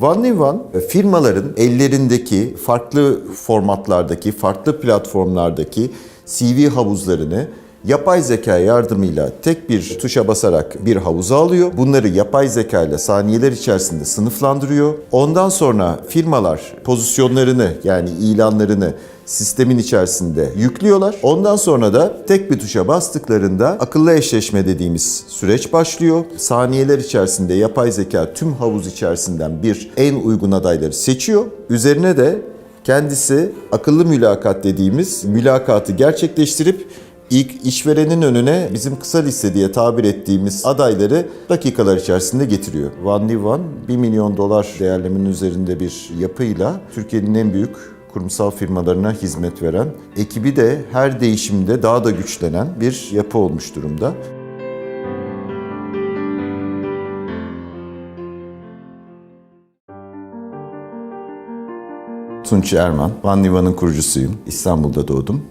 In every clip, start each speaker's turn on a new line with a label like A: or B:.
A: One in firmaların ellerindeki farklı formatlardaki, farklı platformlardaki CV havuzlarını yapay zeka yardımıyla tek bir tuşa basarak bir havuza alıyor. Bunları yapay zeka ile saniyeler içerisinde sınıflandırıyor. Ondan sonra firmalar pozisyonlarını yani ilanlarını sistemin içerisinde yüklüyorlar. Ondan sonra da tek bir tuşa bastıklarında akıllı eşleşme dediğimiz süreç başlıyor. Saniyeler içerisinde yapay zeka tüm havuz içerisinden bir en uygun adayları seçiyor. Üzerine de kendisi akıllı mülakat dediğimiz mülakatı gerçekleştirip ilk işverenin önüne bizim kısa liste diye tabir ettiğimiz adayları dakikalar içerisinde getiriyor. New One 1 milyon dolar değerlemenin üzerinde bir yapıyla Türkiye'nin en büyük kurumsal firmalarına hizmet veren, ekibi de her değişimde daha da güçlenen bir yapı olmuş durumda. Tunç Erman, Van Niva'nın kurucusuyum. İstanbul'da doğdum.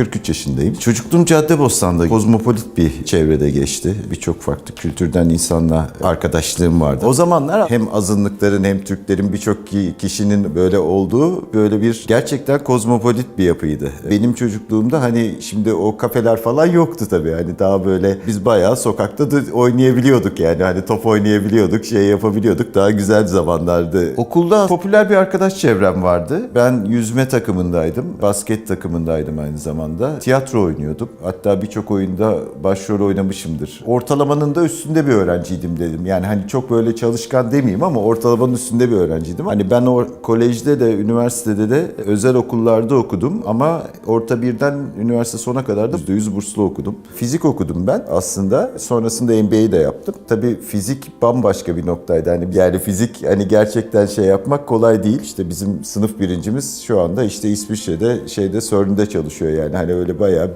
A: 43 yaşındayım. Çocukluğum Caddebostan'da kozmopolit bir çevrede geçti. Birçok farklı kültürden insanla arkadaşlığım vardı. O zamanlar hem azınlıkların hem Türklerin birçok ki- kişinin böyle olduğu böyle bir gerçekten kozmopolit bir yapıydı. Benim çocukluğumda hani şimdi o kafeler falan yoktu tabii. Hani daha böyle biz bayağı sokakta da oynayabiliyorduk yani. Hani top oynayabiliyorduk, şey yapabiliyorduk. Daha güzel zamanlardı. Okulda popüler bir arkadaş çevrem vardı. Ben yüzme takımındaydım. Basket takımındaydım aynı zamanda. Tiyatro oynuyordum. Hatta birçok oyunda başrol oynamışımdır. Ortalamanın da üstünde bir öğrenciydim dedim. Yani hani çok böyle çalışkan demeyeyim ama ortalamanın üstünde bir öğrenciydim. Hani ben o kolejde de, üniversitede de özel okullarda okudum ama orta birden üniversite sona kadar da %100 burslu okudum. Fizik okudum ben aslında. Sonrasında MBA'yi de yaptım. Tabii fizik bambaşka bir noktaydı. Hani yani fizik hani gerçekten şey yapmak kolay değil. İşte bizim sınıf birincimiz şu anda işte İsviçre'de şeyde CERN'de çalışıyor yani. Hani öyle bayağı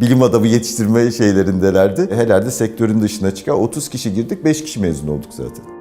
A: bilim adamı yetiştirme şeylerindelerdi. Herhalde sektörün dışına çıkan 30 kişi girdik 5 kişi mezun olduk zaten.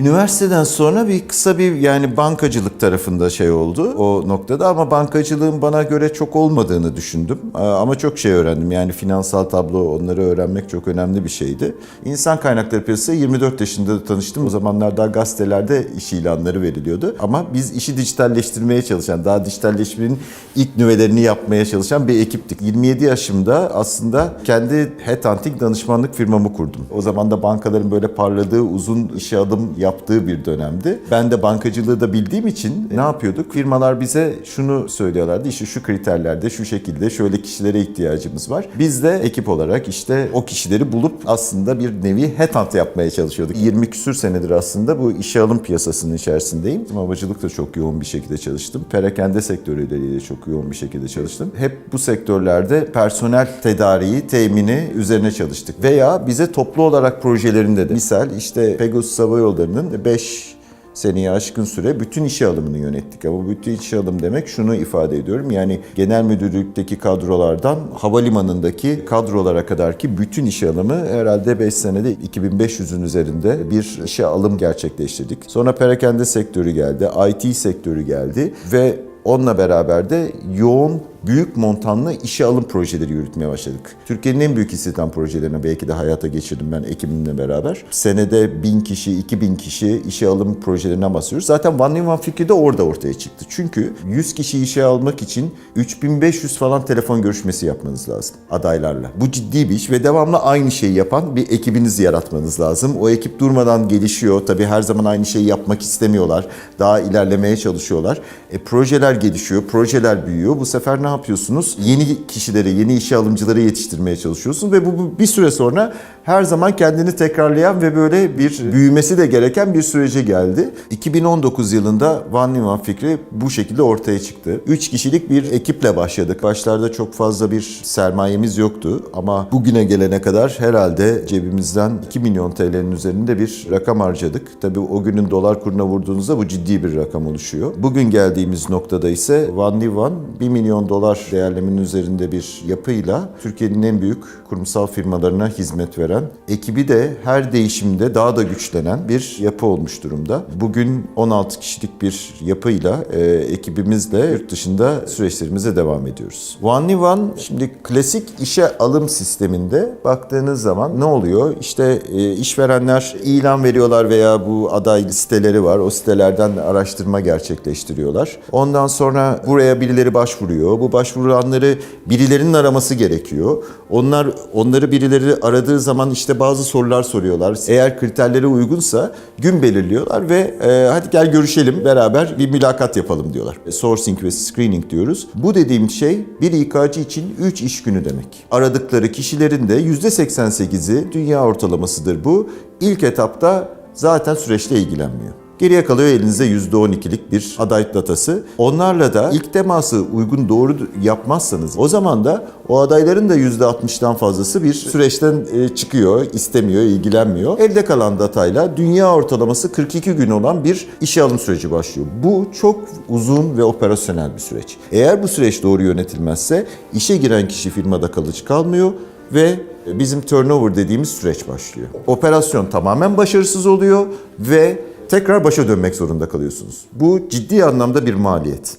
A: Üniversiteden sonra bir kısa bir yani bankacılık tarafında şey oldu o noktada ama bankacılığın bana göre çok olmadığını düşündüm. Aa, Ama çok şey öğrendim yani finansal tablo onları öğrenmek çok önemli bir şeydi. İnsan kaynakları piyasası 24 yaşında tanıştım. O zamanlar daha gazetelerde iş ilanları veriliyordu. Ama biz işi dijitalleştirmeye çalışan, daha dijitalleşmenin ilk nüvelerini yapmaya çalışan bir ekiptik. 27 yaşımda aslında kendi headhunting danışmanlık firmamı kurdum. O zaman da bankaların böyle parladığı uzun işe adım yaptığı bir dönemdi. Ben de bankacılığı da bildiğim için ne yapıyorduk? Firmalar bize şunu söylüyorlardı. İşte şu kriterlerde, şu şekilde şöyle kişilere ihtiyacımız var. Biz de ekip olarak işte o kişileri bulup aslında bir nevi headhunt yapmaya çalışıyorduk. 20 küsür senedir aslında bu işe alım piyasasının içerisindeyim. Havacılıkta çok yoğun bir şekilde çalıştım. Perakende sektörüyle çok yoğun bir şekilde çalıştım. Hep bu sektörlerde personel tedariği, temini üzerine çalıştık. Veya bize toplu olarak projelerinde de misal işte Pegasus Hava Yolları'nın 5 seneye aşkın süre bütün işe alımını yönettik. Ama bütün işe alım demek şunu ifade ediyorum. Yani genel müdürlükteki kadrolardan havalimanındaki kadrolara kadar ki bütün işe alımı herhalde 5 senede 2500'ün üzerinde bir işe alım gerçekleştirdik. Sonra perakende sektörü geldi, IT sektörü geldi ve Onunla beraber de yoğun, büyük montanlı işe alım projeleri yürütmeye başladık. Türkiye'nin en büyük istihdam projelerini belki de hayata geçirdim ben ekibimle beraber. Senede 1000 kişi, 2000 kişi işe alım projelerinden bahsediyoruz. Zaten One New One fikri de orada ortaya çıktı. Çünkü 100 kişi işe almak için 3500 falan telefon görüşmesi yapmanız lazım adaylarla. Bu ciddi bir iş ve devamlı aynı şeyi yapan bir ekibinizi yaratmanız lazım. O ekip durmadan gelişiyor. Tabii her zaman aynı şeyi yapmak istemiyorlar. Daha ilerlemeye çalışıyorlar. E, projeler gelişiyor, projeler büyüyor. Bu sefer ne yapıyorsunuz? Yeni kişileri, yeni işe alımcıları yetiştirmeye çalışıyorsunuz ve bu, bu bir süre sonra her zaman kendini tekrarlayan ve böyle bir büyümesi de gereken bir sürece geldi. 2019 yılında New One fikri bu şekilde ortaya çıktı. 3 kişilik bir ekiple başladık. Başlarda çok fazla bir sermayemiz yoktu ama bugüne gelene kadar herhalde cebimizden 2 milyon TL'nin üzerinde bir rakam harcadık. Tabii o günün dolar kuruna vurduğunuzda bu ciddi bir rakam oluşuyor. Bugün geldiğimiz noktada ise New One 1 milyon dolar değerlemenin üzerinde bir yapıyla Türkiye'nin en büyük kurumsal firmalarına hizmet veren, gösteren, ekibi de her değişimde daha da güçlenen bir yapı olmuş durumda. Bugün 16 kişilik bir yapıyla e, ekibimizle yurt dışında süreçlerimize devam ediyoruz. One One şimdi klasik işe alım sisteminde baktığınız zaman ne oluyor? İşte e, işverenler ilan veriyorlar veya bu aday siteleri var. O sitelerden araştırma gerçekleştiriyorlar. Ondan sonra buraya birileri başvuruyor. Bu başvuranları birilerinin araması gerekiyor. Onlar onları birileri aradığı zaman işte bazı sorular soruyorlar. Eğer kriterlere uygunsa gün belirliyorlar ve e, hadi gel görüşelim beraber bir mülakat yapalım diyorlar. Sourcing ve screening diyoruz. Bu dediğim şey bir İK'cı için 3 iş günü demek. Aradıkları kişilerin de %88'i dünya ortalamasıdır bu. İlk etapta zaten süreçle ilgilenmiyor. Geriye kalıyor elinizde %12'lik bir aday datası. Onlarla da ilk teması uygun doğru yapmazsanız o zaman da o adayların da %60'dan fazlası bir süreçten e, çıkıyor, istemiyor, ilgilenmiyor. Elde kalan datayla dünya ortalaması 42 gün olan bir işe alım süreci başlıyor. Bu çok uzun ve operasyonel bir süreç. Eğer bu süreç doğru yönetilmezse işe giren kişi firmada kalıcı kalmıyor ve bizim turnover dediğimiz süreç başlıyor. Operasyon tamamen başarısız oluyor ve tekrar başa dönmek zorunda kalıyorsunuz. Bu ciddi anlamda bir maliyet.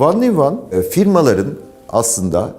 A: One One e, firmaların aslında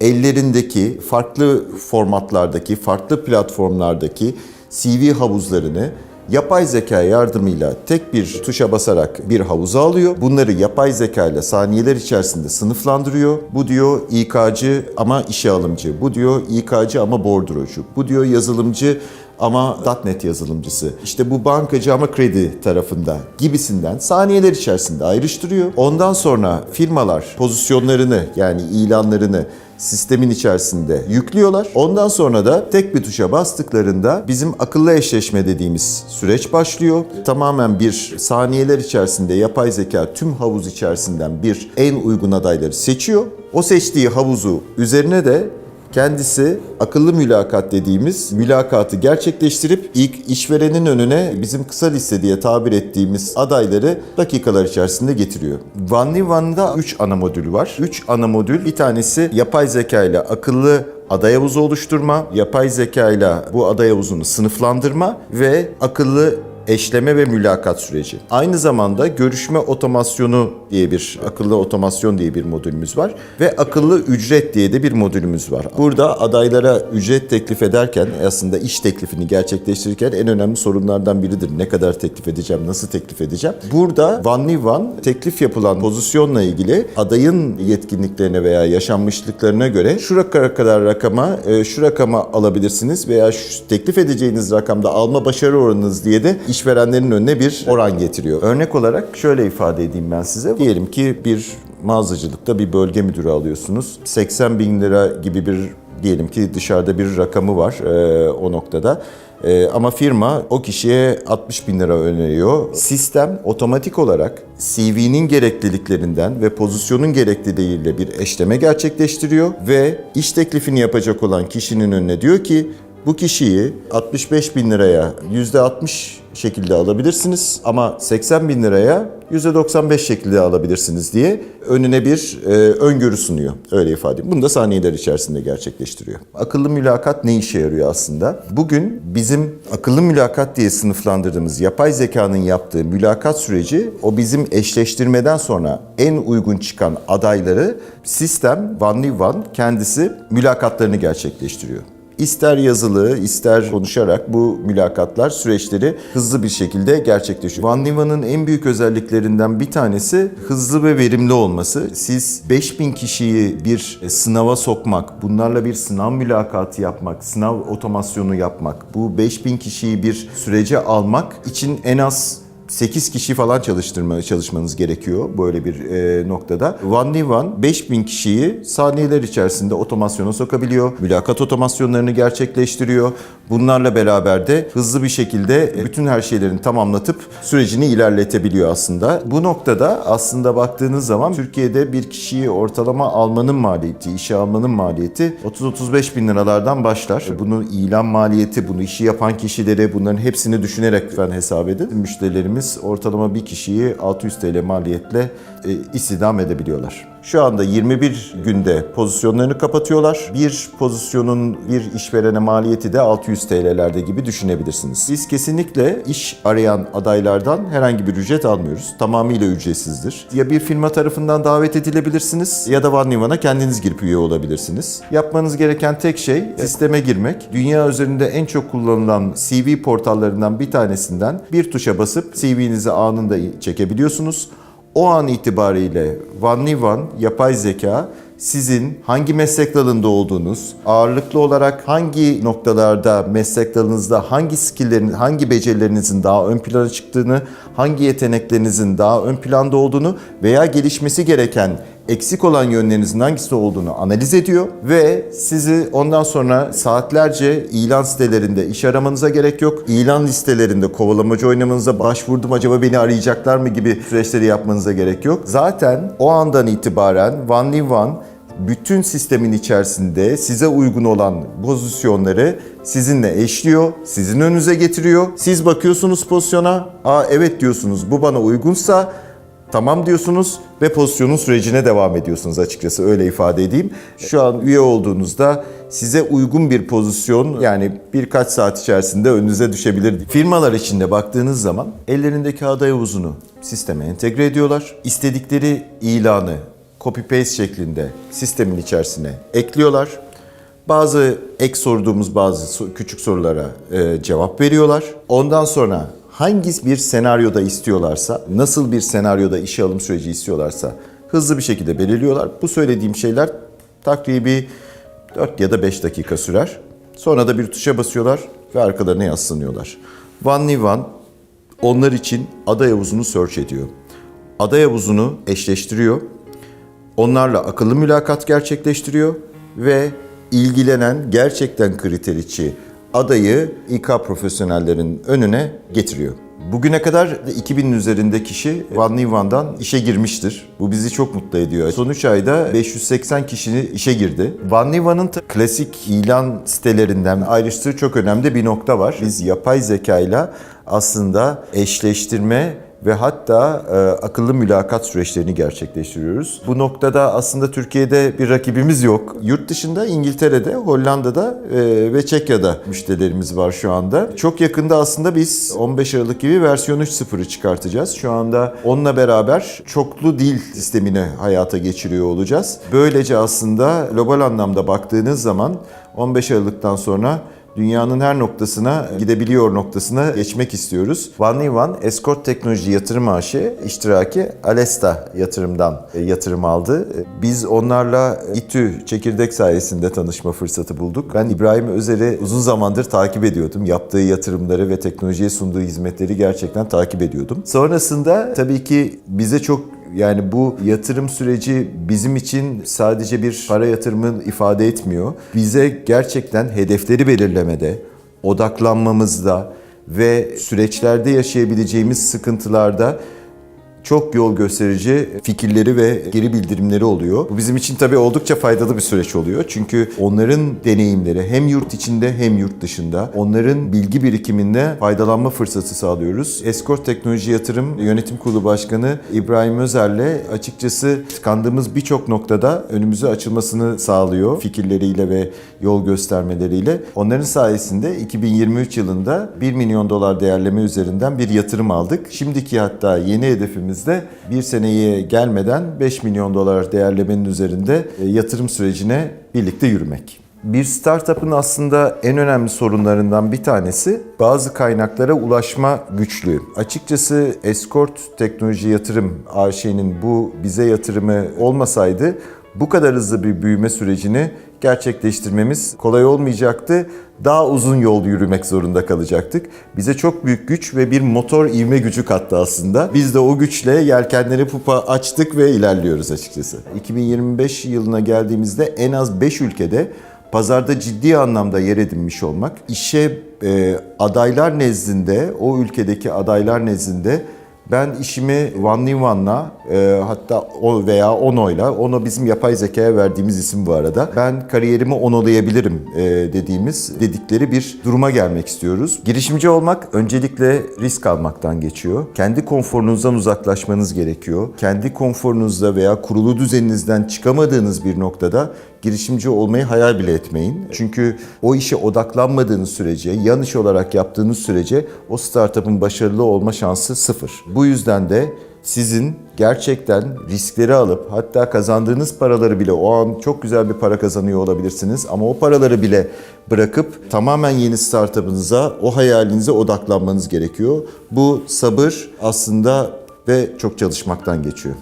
A: ellerindeki farklı formatlardaki, farklı platformlardaki CV havuzlarını yapay zeka yardımıyla tek bir tuşa basarak bir havuza alıyor. Bunları yapay zeka ile saniyeler içerisinde sınıflandırıyor. Bu diyor İK'cı ama işe alımcı. Bu diyor İK'cı ama bordrocu. Bu diyor yazılımcı ama .NET yazılımcısı. İşte bu bankacı ama kredi tarafında gibisinden saniyeler içerisinde ayrıştırıyor. Ondan sonra firmalar pozisyonlarını yani ilanlarını sistemin içerisinde yüklüyorlar. Ondan sonra da tek bir tuşa bastıklarında bizim akıllı eşleşme dediğimiz süreç başlıyor. Tamamen bir saniyeler içerisinde yapay zeka tüm havuz içerisinden bir en uygun adayları seçiyor. O seçtiği havuzu üzerine de kendisi akıllı mülakat dediğimiz mülakatı gerçekleştirip ilk işverenin önüne bizim kısa liste diye tabir ettiğimiz adayları dakikalar içerisinde getiriyor. One One'da 3 ana modül var. 3 ana modül bir tanesi yapay zeka ile akıllı aday havuzu oluşturma, yapay zeka ile bu aday havuzunu sınıflandırma ve akıllı eşleme ve mülakat süreci. Aynı zamanda görüşme otomasyonu diye bir akıllı otomasyon diye bir modülümüz var ve akıllı ücret diye de bir modülümüz var. Burada adaylara ücret teklif ederken aslında iş teklifini gerçekleştirirken en önemli sorunlardan biridir. Ne kadar teklif edeceğim, nasıl teklif edeceğim? Burada one one teklif yapılan pozisyonla ilgili adayın yetkinliklerine veya yaşanmışlıklarına göre şu kadar rakama e, şu rakama alabilirsiniz veya şu teklif edeceğiniz rakamda alma başarı oranınız diye de işverenlerin önüne bir oran getiriyor. Örnek olarak şöyle ifade edeyim ben size. Diyelim ki bir mağazacılıkta bir bölge müdürü alıyorsunuz. 80 bin lira gibi bir diyelim ki dışarıda bir rakamı var e, o noktada. E, ama firma o kişiye 60 bin lira öneriyor. Sistem otomatik olarak CV'nin gerekliliklerinden ve pozisyonun gerekliliğiyle bir eşleme gerçekleştiriyor ve iş teklifini yapacak olan kişinin önüne diyor ki bu kişiyi 65 bin liraya %60 şekilde alabilirsiniz ama 80 bin liraya %95 şekilde alabilirsiniz diye önüne bir e, öngörü sunuyor. Öyle ifade edeyim. Bunu da saniyeler içerisinde gerçekleştiriyor. Akıllı mülakat ne işe yarıyor aslında? Bugün bizim akıllı mülakat diye sınıflandırdığımız yapay zekanın yaptığı mülakat süreci o bizim eşleştirmeden sonra en uygun çıkan adayları sistem One One kendisi mülakatlarını gerçekleştiriyor. İster yazılı, ister konuşarak bu mülakatlar süreçleri hızlı bir şekilde gerçekleşiyor. Van Niva'nın en büyük özelliklerinden bir tanesi hızlı ve verimli olması. Siz 5000 kişiyi bir sınava sokmak, bunlarla bir sınav mülakatı yapmak, sınav otomasyonu yapmak, bu 5000 kişiyi bir sürece almak için en az 8 kişi falan çalıştırma çalışmanız gerekiyor böyle bir e, noktada. One One 5000 kişiyi saniyeler içerisinde otomasyona sokabiliyor. Mülakat otomasyonlarını gerçekleştiriyor. Bunlarla beraber de hızlı bir şekilde bütün her şeylerini tamamlatıp sürecini ilerletebiliyor aslında. Bu noktada aslında baktığınız zaman Türkiye'de bir kişiyi ortalama almanın maliyeti, işe almanın maliyeti 30-35 bin liralardan başlar. Bunu ilan maliyeti, bunu işi yapan kişileri bunların hepsini düşünerek lütfen hesap edin. Müşterilerimiz ortalama bir kişiyi 600 TL maliyetle e, istihdam edebiliyorlar. Şu anda 21 günde pozisyonlarını kapatıyorlar. Bir pozisyonun bir işverene maliyeti de 600 TL'lerde gibi düşünebilirsiniz. Biz kesinlikle iş arayan adaylardan herhangi bir ücret almıyoruz. Tamamıyla ücretsizdir. Ya bir firma tarafından davet edilebilirsiniz ya da OneLivan'a kendiniz girip üye olabilirsiniz. Yapmanız gereken tek şey sisteme girmek. Dünya üzerinde en çok kullanılan CV portallarından bir tanesinden bir tuşa basıp CV'nizi anında çekebiliyorsunuz. O an itibariyle OneLivan yapay zeka sizin hangi meslek dalında olduğunuz, ağırlıklı olarak hangi noktalarda meslek dalınızda hangi skilllerin, hangi becerilerinizin daha ön plana çıktığını, hangi yeteneklerinizin daha ön planda olduğunu veya gelişmesi gereken eksik olan yönlerinizin hangisi olduğunu analiz ediyor ve sizi ondan sonra saatlerce ilan sitelerinde iş aramanıza gerek yok. İlan listelerinde kovalamacı oynamanıza başvurdum acaba beni arayacaklar mı gibi süreçleri yapmanıza gerek yok. Zaten o andan itibaren OneLivan bütün sistemin içerisinde size uygun olan pozisyonları sizinle eşliyor, sizin önünüze getiriyor. Siz bakıyorsunuz pozisyona, aa evet diyorsunuz bu bana uygunsa Tamam diyorsunuz ve pozisyonun sürecine devam ediyorsunuz açıkçası öyle ifade edeyim. Şu an üye olduğunuzda size uygun bir pozisyon yani birkaç saat içerisinde önünüze düşebilir. Firmalar içinde baktığınız zaman ellerindeki aday havuzunu sisteme entegre ediyorlar. İstedikleri ilanı copy paste şeklinde sistemin içerisine ekliyorlar. Bazı ek sorduğumuz bazı küçük sorulara e, cevap veriyorlar. Ondan sonra hangi bir senaryoda istiyorlarsa, nasıl bir senaryoda işe alım süreci istiyorlarsa hızlı bir şekilde belirliyorlar. Bu söylediğim şeyler takribi 4 ya da 5 dakika sürer. Sonra da bir tuşa basıyorlar ve arkalarına yaslanıyorlar. OneLivan onlar için aday havuzunu search ediyor. Aday havuzunu eşleştiriyor. Onlarla akıllı mülakat gerçekleştiriyor ve ilgilenen gerçekten kriterçi adayı İK profesyonellerin önüne getiriyor. Bugüne kadar 2000'in üzerinde kişi OneLivan'dan işe girmiştir. Bu bizi çok mutlu ediyor. Son 3 ayda 580 kişi işe girdi. OneLivan'ın ta- klasik ilan sitelerinden ayrıştığı çok önemli bir nokta var. Biz yapay zekayla aslında eşleştirme ve hatta e, akıllı mülakat süreçlerini gerçekleştiriyoruz. Bu noktada aslında Türkiye'de bir rakibimiz yok. Yurt dışında İngiltere'de, Hollanda'da e, ve Çekya'da müşterilerimiz var şu anda. Çok yakında aslında biz 15 Aralık gibi versiyon 3.0'ı çıkartacağız. Şu anda onunla beraber çoklu dil sistemini hayata geçiriyor olacağız. Böylece aslında global anlamda baktığınız zaman 15 Aralık'tan sonra dünyanın her noktasına gidebiliyor noktasına geçmek istiyoruz. OneLivan Escort Teknoloji Yatırım AŞ iştiraki Alesta yatırımdan e, yatırım aldı. E, Biz onlarla İTÜ çekirdek sayesinde tanışma fırsatı bulduk. Ben İbrahim Özer'i uzun zamandır takip ediyordum. Yaptığı yatırımları ve teknolojiye sunduğu hizmetleri gerçekten takip ediyordum. Sonrasında tabii ki bize çok yani bu yatırım süreci bizim için sadece bir para yatırımı ifade etmiyor. Bize gerçekten hedefleri belirlemede, odaklanmamızda ve süreçlerde yaşayabileceğimiz sıkıntılarda çok yol gösterici fikirleri ve geri bildirimleri oluyor. Bu bizim için tabii oldukça faydalı bir süreç oluyor. Çünkü onların deneyimleri hem yurt içinde hem yurt dışında onların bilgi birikiminde faydalanma fırsatı sağlıyoruz. Escort Teknoloji Yatırım Yönetim Kurulu Başkanı İbrahim Özer'le açıkçası tıkandığımız birçok noktada önümüze açılmasını sağlıyor fikirleriyle ve yol göstermeleriyle. Onların sayesinde 2023 yılında 1 milyon dolar değerleme üzerinden bir yatırım aldık. Şimdiki hatta yeni hedefimizde bir seneye gelmeden 5 milyon dolar değerlemenin üzerinde e, yatırım sürecine birlikte yürümek. Bir startup'ın aslında en önemli sorunlarından bir tanesi bazı kaynaklara ulaşma güçlüğü. Açıkçası Escort Teknoloji Yatırım AŞ'nin bu bize yatırımı olmasaydı bu kadar hızlı bir büyüme sürecini gerçekleştirmemiz kolay olmayacaktı. Daha uzun yol yürümek zorunda kalacaktık. Bize çok büyük güç ve bir motor ivme gücü kattı aslında. Biz de o güçle yelkenleri pupa açtık ve ilerliyoruz açıkçası. 2025 yılına geldiğimizde en az 5 ülkede pazarda ciddi anlamda yer edinmiş olmak, işe e, adaylar nezdinde, o ülkedeki adaylar nezdinde Ben işimi One One'la e, hatta o veya Ono'yla, Ono bizim yapay zekaya verdiğimiz isim bu arada. Ben kariyerimi onolayabilirim e, dediğimiz, dedikleri bir duruma gelmek istiyoruz. Girişimci olmak öncelikle risk almaktan geçiyor. Kendi konforunuzdan uzaklaşmanız gerekiyor. Kendi konforunuzda veya kurulu düzeninizden çıkamadığınız bir noktada girişimci olmayı hayal bile etmeyin. Çünkü o işe odaklanmadığınız sürece, yan iş olarak yaptığınız sürece o startup'ın başarılı olma şansı sıfır. Bu yüzden de sizin gerçekten riskleri alıp hatta kazandığınız paraları bile o an çok güzel bir para kazanıyor olabilirsiniz ama o paraları bile bırakıp tamamen yeni startup'ınıza, o hayalinize odaklanmanız gerekiyor. Bu sabır aslında ve çok çalışmaktan geçiyor.